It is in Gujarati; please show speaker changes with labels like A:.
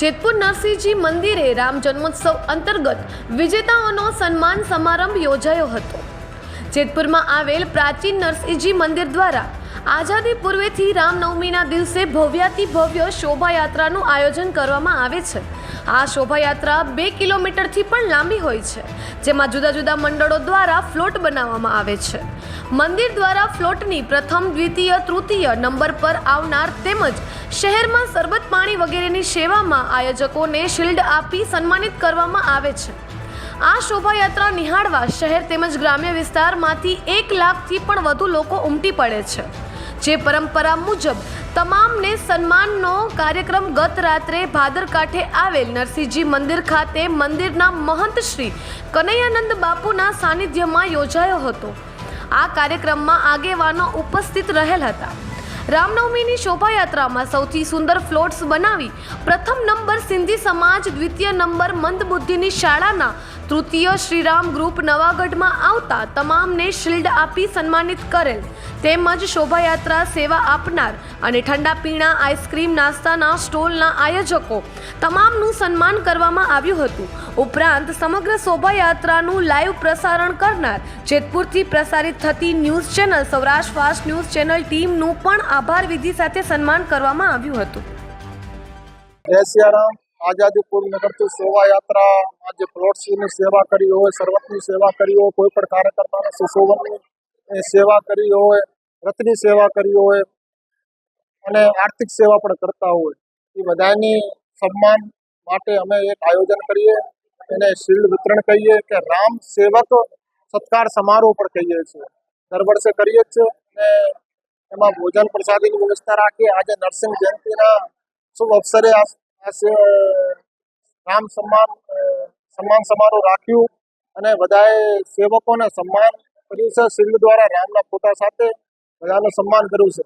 A: જેતપુર નરસિંહજી મંદિરે રામ જન્મોત્સવ અંતર્ગત વિજેતાઓનો સન્માન સમારંભ યોજાયો હતો. જેતપુરમાં આવેલ પ્રાચીન નરસિંહજી મંદિર દ્વારા આઝાદી પૂર્વેથી રામનવમીના દિવસે ભવ્યાતિ ભવ્ય શોભાયાત્રાનું આયોજન કરવામાં આવે છે. આ શોભાયાત્રા બે કિલોમીટરથી પણ લાંબી હોય છે, જેમાં જુદા જુદા મંડળો દ્વારા ફ્લોટ બનાવવામાં આવે છે. મંદિર દ્વારા ફ્લોટની પ્રથમ, દ્વિતીય, તૃતીય નંબર પર આવનાર તેમજ શહેરમાં સરબત પાણી વગેરેની સેવામાં આયોજકોને શિલ્ડ આપી સન્માનિત કરવામાં આવે છે. આ શોભાયાત્રા નિહાળવા શહેર તેમજ ગ્રામ્ય વિસ્તારમાંથી એક લાખથી પણ વધુ લોકો ઉમટી પડે છે. જે પરંપરા મુજબ તમામને સન્માનનો કાર્યક્રમ ગત રાત્રે ભાદરકાંઠે આવેલ નરસિંહજી મંદિર ખાતે મંદિરના મહંત શ્રી કનૈયાનંદ બાપુના સાનિધ્યમાં યોજાયો હતો. આ કાર્યક્રમમાં આગેવાનો ઉપસ્થિત રહેલ હતા. રામનવમીની શોભાયાત્રામાં સૌથી સુંદર ફ્લોટ્સ બનાવી પ્રથમ નંબર સિંધી સમાજ, દ્વિતીય નંબર મંદબુદ્ધિની શાળાના તૃતીય શ્રીરામ ગ્રુપ નવાગઢમાં આવતા તમામને શિલ્ડ આપી સન્માનિત કરેલ. તેમજ શોભાયાત્રા સેવા આપનાર અને ઠંડા પીણા, આઈસ્ક્રીમ, નાસ્તાના સ્ટોલના આયોજકો તમામનું સન્માન કરવામાં આવ્યું હતું. ઉપરાંત સમગ્ર શોભાયાત્રાનું લાઈવ પ્રસારણ કરનાર જેતપુરથી પ્રસારિત થતી news channel Saurashtra fast news channel ટીમનું પણ આભાર વિધિ સાથે સન્માન કરવામાં આવ્યું હતું.
B: જય સિયારામ આઝાદી પૂર્વ નગરથી યાત્રા આજે પ્લોટ્સની સેવા કરી હોય, સરવતની સેવા કરી હોય, કોઈ પણ કાર્યકર્તાને સુશોભનની સેવા કરી હોય, રથની સેવા કરી હોય અને આર્થિક સેવા પણ કરતા હોય. એ બધાની સન્માન માટે અમે એક આયોજન કરીએ, એને શિલ્ડ વિતરણ કહીએ કે રામ સેવક સત્કાર સમારોહ પણ કહીએ છીએ. દર વર્ષે કરીએ જ છીએ અને એમાં ભોજન પ્રસાદીની વ્યવસ્થા રાખીએ. આજે નરસિંહ જયંતિના શુભ અવસરે આ રામ સન્માન સન્માન સમારોહ રાખ્યું અને બધાએ સેવકોને સન્માન કર્યું છે. શિલ્ડ દ્વારા રામના ફોટા સાથે બધાનું સન્માન કર્યું છે.